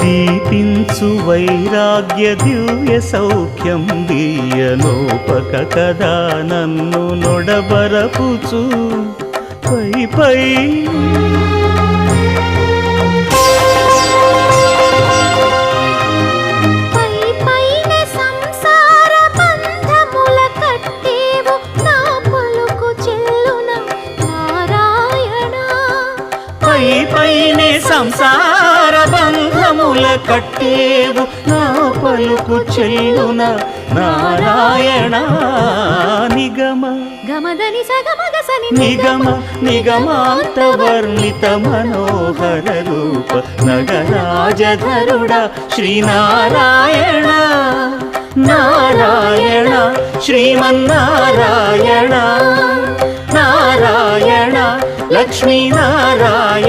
దీపించు వైరాగ్య దివ్య సౌఖ్యం దీయలోపక కదా నన్ను నొడబరపుచు. పై పై. సంసార బంధముల కట్టేవు నా పలుకు చెల్లున నారాయణ నిగమ. గమదని సగమగసని నిగమ. నిగమాంత వర్ణిత మనోహర రూప నగరాజధరుడ శ్రీనారాయణ. నారాయణ శ్రీమన్నారాయణ. నారాయణ లక్ష్మీనారాయణ.